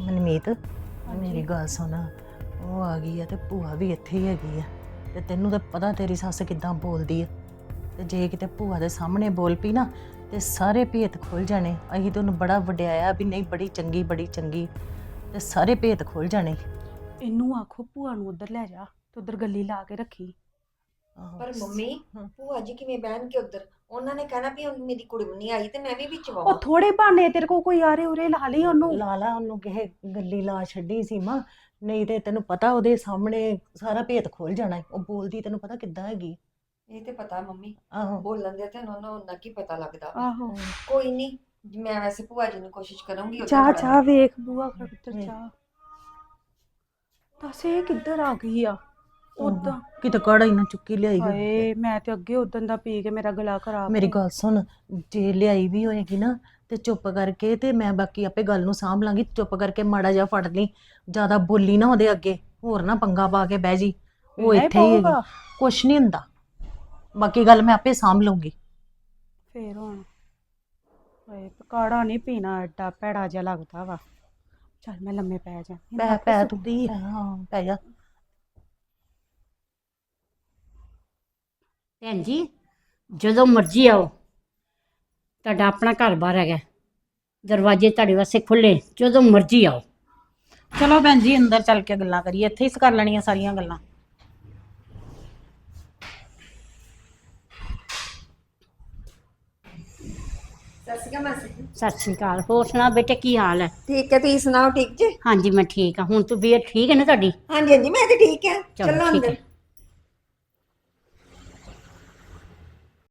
[SPEAKER 4] ਮਨਮੀਤ ਮੇਰੀ ਗੱਲ ਸੁਣ। ਉਹ ਆ ਗਈ ਆ ਤੇ ਭੂਆ ਵੀ ਇੱਥੇ ਹੀ ਹੈਗੀ ਆ। ਤੇ ਤੈਨੂੰ ਤਾਂ ਪਤਾ ਤੇਰੀ ਸੱਸ ਕਿੱਦਾਂ ਬੋਲਦੀ ਆ। ਤੇ ਜੇ ਕਿਤੇ ਭੂਆ ਦੇ ਸਾਹਮਣੇ ਬੋਲ ਪਈ ਨਾ ਤੇ ਸਾਰੇ ਭੇਤ ਖੁੱਲ ਜਾਣੇ। ਅਸੀਂ ਤੈਨੂੰ ਬੜਾ ਵਡਿਆਇਆ ਵੀ ਨਹੀਂ ਬੜੀ ਚੰਗੀ ਬੜੀ ਚੰਗੀ। ਤੇ ਸਾਰੇ ਭੇਤ ਖੁੱਲ ਜਾਣੇ।
[SPEAKER 3] ਇਹਨੂੰ ਆਖੋ ਭੂਆ ਨੂੰ ਉਧਰ ਲੈ ਜਾ ਤੇ ਉਧਰ ਗੱਲੀ ਲਾ ਕੇ ਰੱਖੀ।
[SPEAKER 4] ਆਹੋ।
[SPEAKER 1] ਪਰ ਮੰਮੀ
[SPEAKER 4] ਹਾਂ।
[SPEAKER 1] ਭੂਆ ਜੀ ਕਿਵੇਂ ਬਹਿਣ ਕੇ ਉਧਰ? ਉਹਨਾਂ ਨੇ ਕਹਿਣਾ ਵੀ ਹੁਣ ਮੇਰੀ ਕੁੜੀ ਨਹੀਂ ਆਈ ਤੇ ਮੈਂ ਵੀ ਵਿੱਚ
[SPEAKER 3] ਉਹ
[SPEAKER 1] ਵਾਵਾਂ
[SPEAKER 3] ਥੋੜੇ ਬਹਾਨੇ ਤੇਰੇ ਕੋ ਕੋਈ ਆਰੇ ਉਰੇ ਲਾ ਲਈ ਉਹਨੂੰ।
[SPEAKER 4] ਲਾ ਲਾ ਉਹਨੂੰ ਕਿਸੇ ਗੱਲੀ ਲਾ ਛੱਡੀ ਸੀ ਮਾਂ। ਨਹੀਂ ਤੇ ਤੈਨੂੰ ਪਤਾ ਉਹਦੇ ਸਾਹਮਣੇ ਸਾਰਾ ਭੇਤ ਖੁੱਲ ਜਾਣਾ ਈ। ਉਹ ਬੋਲਦੀ ਤੈਨੂੰ ਪਤਾ ਕਿੱਦਾਂ ਹੈਗੀ
[SPEAKER 1] ਇਹ ਤੇ ਪਤਾ ਮੰਮੀ
[SPEAKER 4] ਆਹੋ।
[SPEAKER 1] ਬੋਲਣ ਦੇ ਤੇ ਉਹਨਾਂ ਨੂੰ ਉਹਨਾਂ ਕੀ ਪਤਾ ਲੱਗਦਾ।
[SPEAKER 3] ਆਹੋ।
[SPEAKER 1] ਕੋਈ ਨਹੀਂ ਮੈਂ ਵੈਸੇ ਭੂਆ ਜੀ ਨੂੰ ਕੋਸ਼ਿਸ਼ ਕਰੂੰਗੀ ਵੜਨ
[SPEAKER 3] ਜਾ ਵੇਖ ਬੂਆ
[SPEAKER 4] ਵੇਖ।
[SPEAKER 3] ਜਾ ਦੱਸ ਇਹ ਕਿੱਧਰ ਆ ਗਈ ਆ? ਉਦਾਂ
[SPEAKER 4] ਕਿਤੇ ਕਾੜਾ ਹੀ ਨਾ ਚੁੱਕੀ ਲਿਆਈ ਹੋਈ।
[SPEAKER 3] ਹਾਏ ਮੈਂ ਤੇ ਅੱਗੇ ਉਦੋਂ ਦਾ ਪੀ ਕੇ ਮੇਰਾ ਗਲਾ ਖਰਾਬ
[SPEAKER 4] ਮੇਰੀ ਗੱਲ ਸੁਣ ਜੇ ਲਿਆਈ ਵੀ ਹੋਏਗੀ ਨਾ ਤੇ ਚੁੱਪ ਕਰਕੇ ਤੇ ਮੈਂ ਬਾਕੀ ਆਪੇ ਗੱਲ ਨੂੰ ਸਾਂਭ ਲਾਂਗੀ। ਚੁੱਪ ਕਰਕੇ ਮਾੜਾ ਜਿਹਾ ਫੜ ਲਈ। ਜ਼ਿਆਦਾ ਬੋਲੀ ਨਾ ਉਹਦੇ ਅੱਗੇ। ਹੋਰ ਨਾ ਪੰਗਾ ਪਾ ਕੇ ਬਹਿ ਜੀ। ਉਹ
[SPEAKER 3] ਨਹੀਂ
[SPEAKER 4] ਇੱਥੇ ਹੀ ਹੈਗੀ
[SPEAKER 3] ਪਊਗਾ।
[SPEAKER 4] ਕੁਛ ਨਹੀਂ ਹੁੰਦਾ। ਬਾਕੀ ਗੱਲ ਮੈਂ ਆਪੇ ਸਾਂਭ ਲਊਂਗੀ।
[SPEAKER 3] ਫੇਰ ਹੁਣ। ਹਾਏ ਕਾੜਾ ਨਹੀਂ ਪੀਣਾ ਐਡਾ ਭੈੜਾ ਜਿਹਾ ਲੱਗਦਾ ਵਾ। ਚੱਲ ਮੈਂ ਲੰਮੇ ਪੈ ਜਾ।
[SPEAKER 4] ਪੈ ਪੈ ਤੂੰ। ਹਾਂ ਪੈ ਜਾ।
[SPEAKER 5] ਭੈਣ ਜੀ ਜਦੋਂ ਮਰਜ਼ੀ ਆਓ। ਤੁਹਾਡਾ ਆਪਣਾ ਘਰ-ਬਾਰ ਹੈਗਾ। ਦਰਵਾਜ਼ੇ ਤੁਹਾਡੇ ਵਾਸਤੇ ਖੁੱਲੇ ਜਦੋਂ ਮਰਜ਼ੀ ਆਓ।
[SPEAKER 2] ਚਲੋ ਭੈਣ ਜੀ ਅੰਦਰ ਚੱਲ ਕੇ ਗੱਲਾਂ ਕਰੀਏ ਇੱਥੇ ਹੀ ਕਰ ਲੈਣੀਆਂ ਸਾਰੀਆਂ ਗੱਲਾਂ।
[SPEAKER 1] ਸਤਿ ਸ਼੍ਰੀ ਅਕਾਲ ਮਾਸੀ ਜੀ।
[SPEAKER 5] ਸਤਿ ਸ਼੍ਰੀ ਅਕਾਲ। ਹੋਰ ਸੁਣਾ ਬੇਟੇ ਕੀ ਹਾਲ ਹੈ?
[SPEAKER 1] ਠੀਕ ਹੈ ਤੁਸੀਂ ਸੁਣਾਓ ਠੀਕ ਜੀ?
[SPEAKER 5] ਹਾਂਜੀ ਮੈਂ ਠੀਕ ਹਾਂ। ਹੁਣ ਤੂੰ ਬੀਅਰ ਠੀਕ ਹੈ ਨਾ ਤੁਹਾਡੀ?
[SPEAKER 1] ਹਾਂਜੀ ਹਾਂਜੀ ਮੈਂ ਤੇ ਠੀਕ ਹੈ।
[SPEAKER 5] ਚਲੋ
[SPEAKER 1] ਚੱਲੋ
[SPEAKER 5] ਠੀਕ
[SPEAKER 1] ਅੰਦਰ।